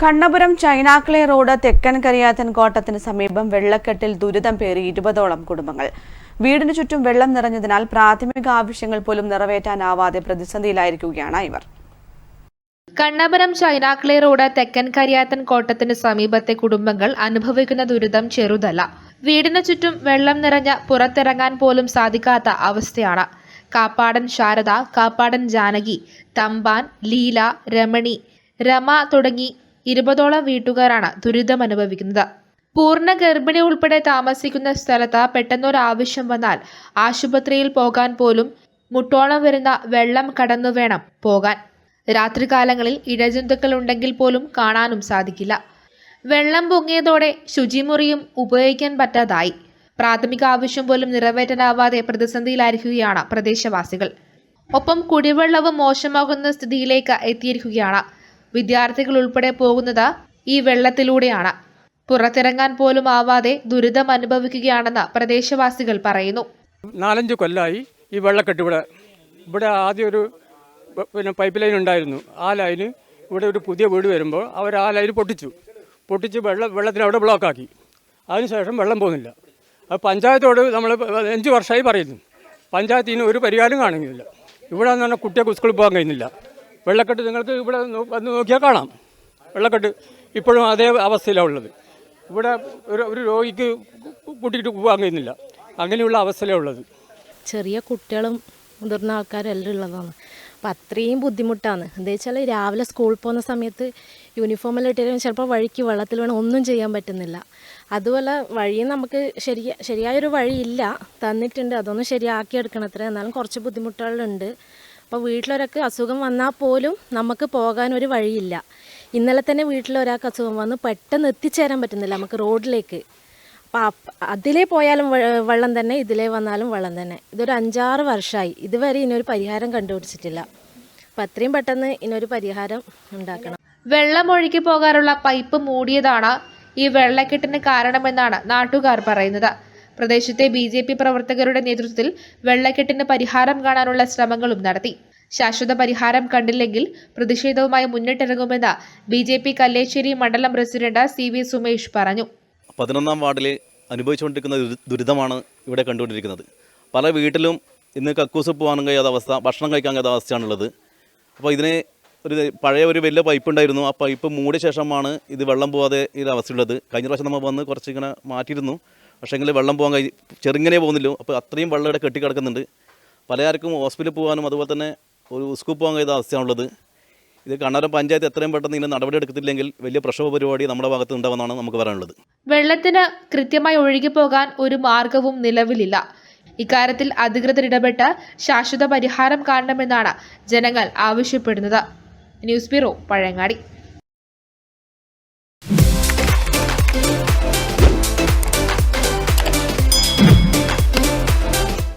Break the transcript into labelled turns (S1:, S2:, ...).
S1: Kannapuram China clay road തെക്കൻ കരിയാത്തൻ കോട്ടത്തിന് സമീപം വെള്ളക്കെട്ടിൽ ദുരിതം പേറി ഇരുപതോളം കുടുംബങ്ങൾ. വീടിന് ചുറ്റും വെള്ളം നിറഞ്ഞതിനാൽ പ്രാഥമിക ആവശ്യങ്ങൾ പോലും നിറവേറ്റാനാവാതെ പ്രതിസന്ധിയിലായിരിക്കുകയാണ് ഇവർ.
S2: കണ്ണപുരം ചൈനാക്ലേ റോഡ് തെക്കൻ കരിയാത്തൻ കോട്ടത്തിന് സമീപത്തെ കുടുംബങ്ങൾ അനുഭവിക്കുന്ന ദുരിതം ചെറുതല്ല. വീടിന് ചുറ്റും വെള്ളം നിറഞ്ഞ പുറത്തിറങ്ങാൻ പോലും സാധിക്കാത്ത അവസ്ഥയാണ്. കാപ്പാടൻ ശാരദ കാപ്പാടൻ ജാനകി തമ്പാൻ ലീല രമണി രമ തുടങ്ങി ഇരുപതോളം വീട്ടുകാരാണ് ദുരിതമനുഭവിക്കുന്നത്. പൂർണ ഗർഭിണി ഉൾപ്പെടെ താമസിക്കുന്ന സ്ഥലത്ത് പെട്ടെന്നൊരാവശ്യം വന്നാൽ ആശുപത്രിയിൽ പോകാൻ പോലും മുട്ടോളം വരുന്ന വെള്ളം കടന്നു വേണം പോകാൻ. രാത്രികാലങ്ങളിൽ ഇഴജന്തുക്കൾ ഉണ്ടെങ്കിൽ പോലും കാണാനും സാധിക്കില്ല. വെള്ളം പൊങ്ങിയതോടെ ശുചിമുറിയും ഉപയോഗിക്കാൻ പറ്റാതായി. പ്രാഥമിക ആവശ്യം പോലും നിറവേറ്റാനാവാതെ പ്രതിസന്ധിയിലായിരിക്കുകയാണ് പ്രദേശവാസികൾ. ഒപ്പം കുടിവെള്ളവും മോശമാകുന്ന സ്ഥിതിയിലേക്ക് എത്തിയിരിക്കുകയാണ് വിദ്യാർത്ഥികൾ ഉൾപ്പെടെ പോകുന്നത് ഈ വെള്ളത്തിലൂടെയാണ്. പുറത്തിറങ്ങാൻ പോലും ആവാതെ ദുരിതം അനുഭവിക്കുകയാണെന്ന് പ്രദേശവാസികൾ പറയുന്നു.
S3: നാലഞ്ച് കൊല്ലായി ഈ വെള്ളക്കെട്ട് ഇവിടെ. ഇവിടെ ആദ്യം ഒരു പിന്നെ പൈപ്പ് ലൈൻ ഉണ്ടായിരുന്നു. ആ ലൈന് ഇവിടെ ഒരു പുതിയ വീട് വരുമ്പോൾ അവർ ആ ലൈൻ പൊട്ടിച്ചു. പൊട്ടിച്ച് വെള്ളം വെള്ളത്തിന് അവിടെ ബ്ലോക്കാക്കി അതിനുശേഷം വെള്ളം പോകുന്നില്ല. അത് പഞ്ചായത്തോട് നമ്മൾ അഞ്ച് വർഷമായി പറയുന്നു. പഞ്ചായത്തിന് ഒരു പരിഹാരം കാണുന്നില്ല ഇവിടെ പറഞ്ഞാൽ കുട്ടികൾക്ക് സ്കൂളിൽ പോകാൻ കഴിയുന്നില്ല. വെള്ളക്കെട്ട് നിങ്ങൾക്ക് ഇവിടെ വന്ന് നോക്കിയാൽ കാണാം. വെള്ളക്കെട്ട് ഇപ്പോഴും അതേ അവസ്ഥയിലാണ് ഉള്ളത്. ഇവിടെ ഒരു ഒരു രോഗിക്ക് കൂട്ടിയിട്ട് പോകാൻ കഴിയുന്നില്ല. അങ്ങനെയുള്ള അവസ്ഥയിലാണ് ഉള്ളത്.
S4: ചെറിയ കുട്ടികളും മുതിർന്ന ആൾക്കാരും എല്ലാം ഉള്ളതാണ്. അപ്പം അത്രയും ബുദ്ധിമുട്ടാണ്. എന്താ വെച്ചാൽ രാവിലെ സ്കൂളിൽ പോകുന്ന സമയത്ത് യൂണിഫോമെല്ലാം ഇട്ടിട്ട് ചിലപ്പോൾ വഴിക്ക് വെള്ളത്തിൽ വേണം ഒന്നും ചെയ്യാൻ പറ്റുന്നില്ല. അതുപോലെ വഴി നമുക്ക് ശരി ശരിയായൊരു വഴിയില്ല. തന്നിട്ടുണ്ട്. അതൊന്നും ശരിയാക്കി എടുക്കണത്ര എന്നാലും കുറച്ച് ബുദ്ധിമുട്ടുകളുണ്ട്. അപ്പോൾ വീട്ടിലൊരാൾക്ക് അസുഖം വന്നാൽ പോലും നമുക്ക് പോകാൻ ഒരു വഴിയില്ല. ഇന്നലെ തന്നെ വീട്ടിലൊരാൾക്ക് അസുഖം വന്ന്. പെട്ടെന്ന് എത്തിച്ചേരാൻ പറ്റുന്നില്ല നമുക്ക് റോഡിലേക്ക്. അപ്പം അതിലേ പോയാലും വെള്ളം തന്നെ ഇതിലേ വന്നാലും വെള്ളം തന്നെ. ഇതൊരു അഞ്ചാറ് വർഷമായി ഇതുവരെ ഇനൊരു പരിഹാരം കണ്ടുപിടിച്ചിട്ടില്ല. അപ്പം അത്രയും പെട്ടെന്ന് ഇനൊരു പരിഹാരം ഉണ്ടാക്കണം.
S2: വെള്ളം ഒഴുകി പോകാനുള്ള പൈപ്പ് മൂടിയതാണ് ഈ വെള്ളക്കെട്ടിന് കാരണമെന്നാണ് നാട്ടുകാർ പറയുന്നത്. പ്രദേശത്തെ ബി പ്രവർത്തകരുടെ നേതൃത്വത്തിൽ വെള്ളക്കെട്ടിന് പരിഹാരം കാണാനുള്ള ശ്രമങ്ങളും നടത്തി. ശാശ്വത പരിഹാരം കണ്ടില്ലെങ്കിൽ പ്രതിഷേധവുമായി മുന്നിട്ടിറങ്ങുമെന്ന് ബി ജെ പി കല്ലേശ്ശേരി മണ്ഡലം പ്രസിഡന്റ് സി വി സുമേഷ് പറഞ്ഞു.
S5: പതിനൊന്നാം വാർഡിൽ അനുഭവിച്ചുകൊണ്ടിരിക്കുന്ന ദുരിതമാണ് ഇവിടെ കണ്ടുകൊണ്ടിരിക്കുന്നത്. പല വീട്ടിലും ഇന്ന് കക്കൂസ് പോകാനും കഴിയാത്ത അവസ്ഥ ഭക്ഷണം കഴിക്കാൻ കഴിയാത്ത അവസ്ഥയാണുള്ളത്. അപ്പോൾ ഇതിന് ഒരു പഴയ ഒരു വലിയ പൈപ്പ് ഉണ്ടായിരുന്നു. ആ പൈപ്പ് മൂടിയ ശേഷമാണ് ഇത് വെള്ളം പോകാതെ ഇത് അവസ്ഥയുള്ളത്. കഴിഞ്ഞ പ്രാവശ്യം നമ്മൾ വന്ന് കുറച്ച് ഇങ്ങനെ മാറ്റിയിരുന്നു പക്ഷേങ്കിൽ വെള്ളം പോകാൻ കഴി ചെറുങ്ങനെ പോകുന്നില്ല. അപ്പോൾ അത്രയും വെള്ളം ഇവിടെ കെട്ടിക്കിടക്കുന്നുണ്ട്. പലർക്കും ഹോസ്പിറ്റലിൽ പോകാനും അതുപോലെ തന്നെ ഒരു സ്കൂപ്പ് പോകാൻ ചെയ്ത അവസ്ഥയാണുള്ളത്. ഇത് കണ്ണാരം പഞ്ചായത്ത് എത്രയും പെട്ടെന്ന് ഇതിന് നടപടി എടുക്കത്തില്ലെങ്കിൽ വലിയ പ്രക്ഷോഭ പരിപാടി നമ്മുടെ ഭാഗത്ത് ഉണ്ടാവുന്നതാണ് നമുക്ക് പറയാനുള്ളത്.
S2: വെള്ളത്തിന് കൃത്യമായി ഒഴുകിപ്പോകാൻ ഒരു മാർഗവും നിലവിലില്ല. ഇക്കാര്യത്തിൽ അധികൃതർ ഇടപെട്ട് ശാശ്വത പരിഹാരം കാണണമെന്നാണ് ജനങ്ങൾ ആവശ്യപ്പെടുന്നത്. News bureau Pazhayangadi.